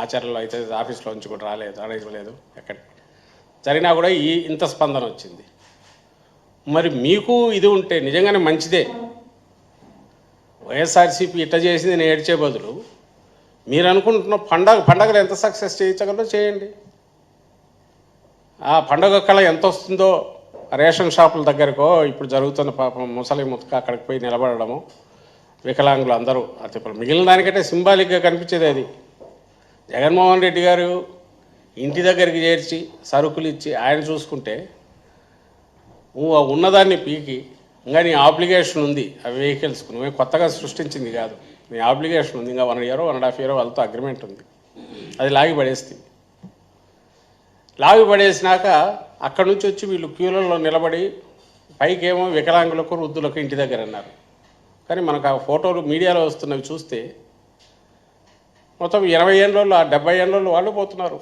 ఆచరణలో అయితే ఆఫీస్లో నుంచి కూడా రాలేదు రాలేదు ఎక్కడ జరిగినా కూడా ఈ ఇంత స్పందన వచ్చింది. మరి మీకు ఇది ఉంటే నిజంగానే మంచిదే. వైఎస్ఆర్సీపీ ఇట్ట చేసింది నేను ఏడ్చే బదులు మీరు అనుకుంటున్న పండగ పండగలు ఎంత సక్సెస్ చేయించగలరో చేయండి. ఆ పండగ కళ ఎంత వస్తుందో రేషన్ షాపుల దగ్గరకో ఇప్పుడు జరుగుతున్న పాపం ముసలి ముతక అక్కడికి పోయి నిలబడము వికలాంగులు అందరూ అది ఇప్పుడు మిగిలిన దానికంటే సింబాలిక్గా కనిపించేది అది. జగన్మోహన్ రెడ్డి గారు ఇంటి దగ్గరికి చేర్చి సరుకులు ఇచ్చి ఆయన చూసుకుంటే నువ్వు ఉన్నదాన్ని పీకి. ఇంకా నీ ఆబ్లిగేషన్ ఉంది. ఆ వెహికల్స్కు నువ్వే కొత్తగా సృష్టించింది కాదు. నీ ఆప్లికేషన్ ఉంది. ఇంకా one year one and half year వాళ్ళతో అగ్రిమెంట్ ఉంది. అది లాగి పడేస్తుంది లాగి పడేసినాక అక్కడి నుంచి వచ్చి వీళ్ళు క్యూలలో నిలబడి పైకేమో వికలాంగులకు వృద్ధులకు ఇంటి దగ్గర అన్నారు. కానీ మనకు ఆ ఫోటోలు మీడియాలో వస్తున్నవి చూస్తే మొత్తం ఇరవై ఏళ్ళలో డెబ్బై ఏళ్ళలో వాళ్ళు పోతున్నారు.